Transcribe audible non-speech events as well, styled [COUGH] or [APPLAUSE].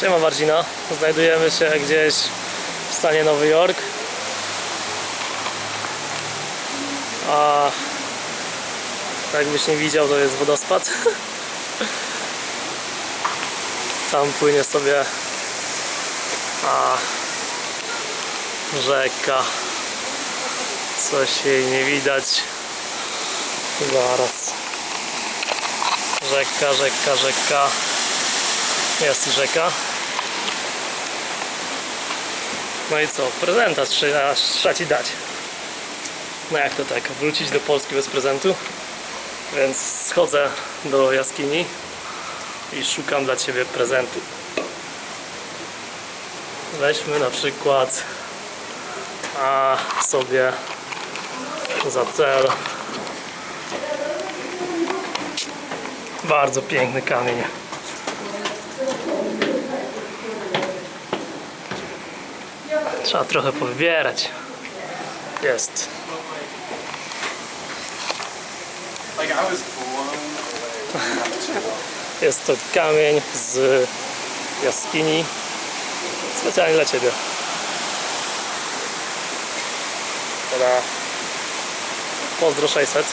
Siema Marcina, znajdujemy się gdzieś w stanie Nowy Jork. A jakbyś nie widział, to jest wodospad. [LAUGHS] Tam płynie sobie a, rzeka. Coś jej nie widać. Zaraz. Rzeka, rzeka, rzeka. Jest rzeka. No i co? Prezenta trzeba, trzeba ci dać. No jak to tak? Wrócić do Polski bez prezentu? Więc schodzę do jaskini i szukam dla ciebie prezentu. Weźmy na przykład a sobie za cel bardzo piękny kamień. Trzeba trochę powybierać. Jest. [LAUGHS] Jest to kamień z jaskini. Specjalnie dla Ciebie. Tada. Pozdro 600.